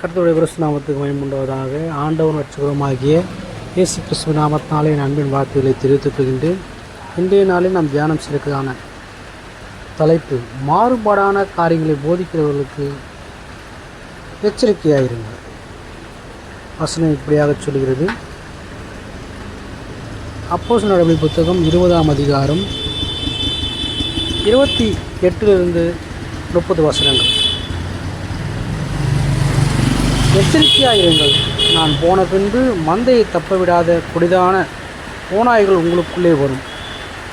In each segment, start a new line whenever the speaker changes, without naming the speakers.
கர்த்தருடைய கிறிஸ்து நாமத்துக்கு மயமுண்டுவதாக ஆண்டவன் வச்சுக்கிறோமாகிய இயேசு கிறிஸ்துவ நாமத்தினாலே என் அன்பின் வார்த்தைகளை தெரிவித்துக் கொள்கின்றேன். இன்றைய நாளில் நாம் தியானம் செய்வதற்கான தலைப்பு மாறுபாடான காரியங்களை போதிக்கிறவர்களுக்கு எச்சரிக்கையாயிருங்கள். வசனம் இப்படியாக சொல்கிறது. அப்போஸ் நடவடிக்கை புத்தகம் இருபதாம் அதிகாரம் இருபத்தி எட்டிலிருந்து முப்பது வசனங்கள். எச்சரிக்கையாயிருங்கள் நான் போன பின்பு மந்தையை தப்பவிடாத கொடிதான ஓநாய்கள் உங்களுக்குள்ளே வரும்.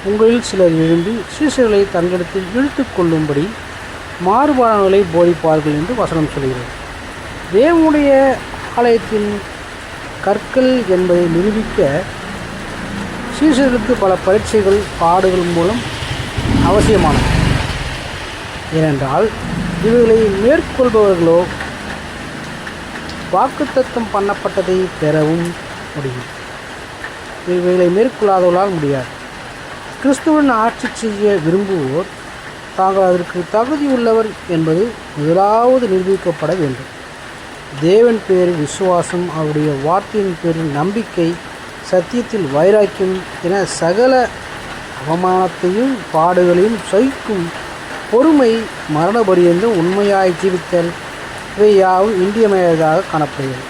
உங்களில் சிலர் எழும்பி சீசர்களை தங்களிடத்தில் இழுத்து கொள்ளும்படி மாறுபாடுகளை போதிப்பார்கள் என்று வசனம் சொல்கிறது. தேவனுடைய ஆலயத்தின் கற்கள் என்பதை நிரூபிக்க சீசர்களுக்கு பல பரீட்சைகள் பாடுகள் மூலம் அவசியமானது. ஏனென்றால் இவைகளை மேற்கொள்பவர்களோ வாக்குத்தத்தம் பண்ணப்பட்டதை பெறவும் முடியும். இவைகளை மேற்கொள்ளாதவர்களால் முடியாது. கிறிஸ்துவன் ஆட்சி செய்ய விரும்புவோர் தாங்கள் அதற்கு தகுதியுள்ளவர் என்பது முதலாவது நிரூபிக்கப்பட வேண்டும். தேவன் பேரில் விசுவாசம் அவருடைய வார்த்தையின் பேரில் நம்பிக்கை சத்தியத்தில் வைராக்கியம் என சகல அவமானத்தையும் பாடுகளையும் சகிக்கும் பொறுமை மரணபரியந்தும் உண்மையாய் ஜீவித்தல் இவை யாவும் இன்றியமையாததாக காணப்படுகிறது.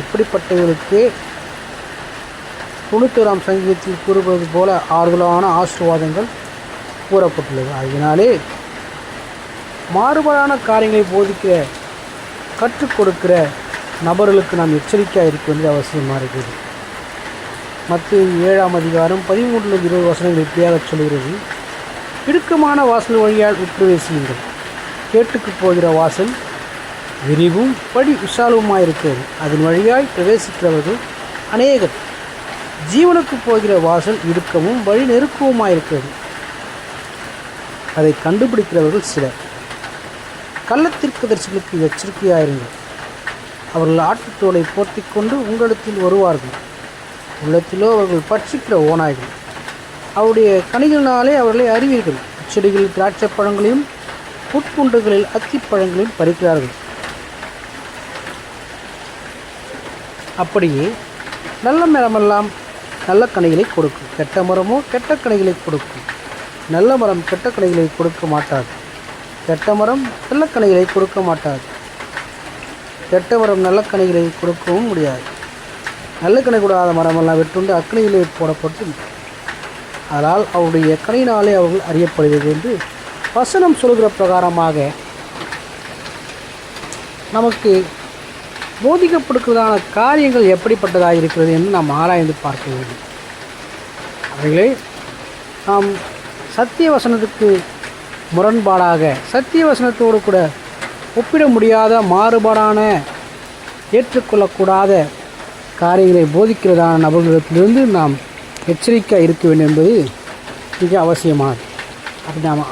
இப்படிப்பட்டவர்களுக்கு தொண்ணூத்தோராம் சங்கீதத்தில் கூறுவது போல ஆறுதலான ஆசீர்வாதங்கள் கூறப்பட்டுள்ளது. அதனாலே மாறுபாடான காரியங்களை போதிக்கிற கற்றுக் கொடுக்கிற நபர்களுக்கு நாம் எச்சரிக்கையாக இருக்க வேண்டியது அவசியமாக இருக்குது. மற்ற ஏழாம் அதிகாரம் பதிமூன்று இருபது வசனங்கள் இப்படியாக சொல்கிறது. இடுக்கமான வாசல் வழியால் உட்பிரவேசியுங்கள். கேட்டுக்கு போகிற வாசல் விரிவும் படி விசாலவுமாய் இருக்கிறது அதன் வழியாய் பிரவேசிக்கிறவர்கள் அநேகர். ஜீவனுக்கு போகிற வாசல் இருக்கவும் வழி நெருக்கவுமாயிருக்கிறது. அதை கண்டுபிடிக்கிறவர்கள் சிலர். கள்ளத்திற்கு தரிசிகளுக்கு எச்சரிக்கையாயிருங்கள். அவர்கள் ஆட்டுத்தோலை போர்த்தி கொண்டு உங்களிடத்தில் வருவார்கள். உள்ளத்திலோ அவர்கள் பட்சிக்கிற ஓநாய்கள். அவருடைய கனிகளினாலே அவர்களை அறிவீர்கள். செடிகளில் திராட்சை பழங்களையும் புட்புண்டுகளில் அத்திப்பழங்களையும் பறிக்கிறார்கள். அப்படியே நல்ல மரமெல்லாம் நல்ல கனிகளை கொடுக்கும். கெட்ட மரமோ கெட்ட கனிகளை கொடுக்கும். நல்ல மரம் கெட்ட கனிகளை கொடுக்க மாட்டாது. கெட்ட மரம் நல்ல கனிகளை கொடுக்க மாட்டாது. கெட்ட மரம் நல்ல கனிகளை கொடுக்கவும் முடியாது. நல்ல கனி கூடாத மரமெல்லாம் வெட்டுண்டு அக்கனியிலே போடப்பட்டு அதனால் அவருடைய கனியினாலே அவர்கள் அறியப்படுகிறது என்று வசனம் சொல்கிற பிரகாரமாக நமக்கு போதிக்கப்படுகிறதான காரியங்கள் எப்படிப்பட்டதாக இருக்கிறது என்று நாம் ஆராய்ந்து பார்க்க வேண்டும். அவைகளை நாம் சத்திய வசனத்துக்கு முரண்பாடாக சத்திய வசனத்தோடு கூட ஒப்பிட முடியாத மாறுபாடான ஏற்றுக்கொள்ளக்கூடாத காரியங்களை போதிக்கிறதான நபர்களிடத்திலிருந்து நாம் எச்சரிக்கை இருக்க வேண்டும் என்பது மிக அவசியமானது. அப்படி நாம்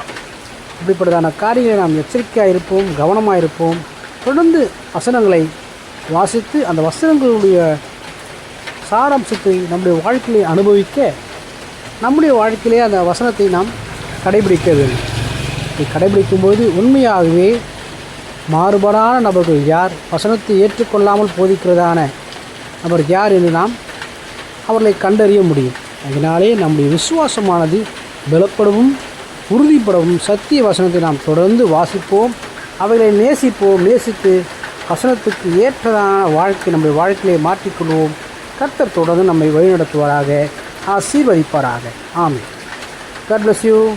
இப்படிப்பட்டதான காரியங்களை நாம் எச்சரிக்கையாக இருப்போம் கவனமாக இருப்போம் தொடர்ந்து வசனங்களை வாசித்து அந்த வசனங்களுடைய சாராம்சத்தை நம்முடைய வாழ்க்கையை அனுபவிக்க நம்முடைய வாழ்க்கையிலே அந்த வசனத்தை நாம் கடைபிடிக்க வேண்டும். இதை கடைபிடிக்கும்போது உண்மையாகவே மாறுபாடான நபர்கள் யார் வசனத்தை ஏற்றுக்கொள்ளாமல் போதிக்கிறதான நபர் யார் என்று நாம் அவர்களை கண்டறிய முடியும். அதனாலே நம்முடைய விசுவாசமானது பலப்படவும் உறுதிப்படவும் சத்திய வசனத்தை நாம் தொடர்ந்து வாசிப்போம் அவைகளை நேசிப்போம் நேசித்து வசனத்துக்கு ஏற்றதான வாழ்க்கை நம்முடைய வாழ்க்கையை மாற்றிக்கொள்வோம் கர்த்தர் தொடர்ந்து நம்மை வழிநடத்துவாராக ஆசீர்வதிப்பாராக. ஆமென். God bless you.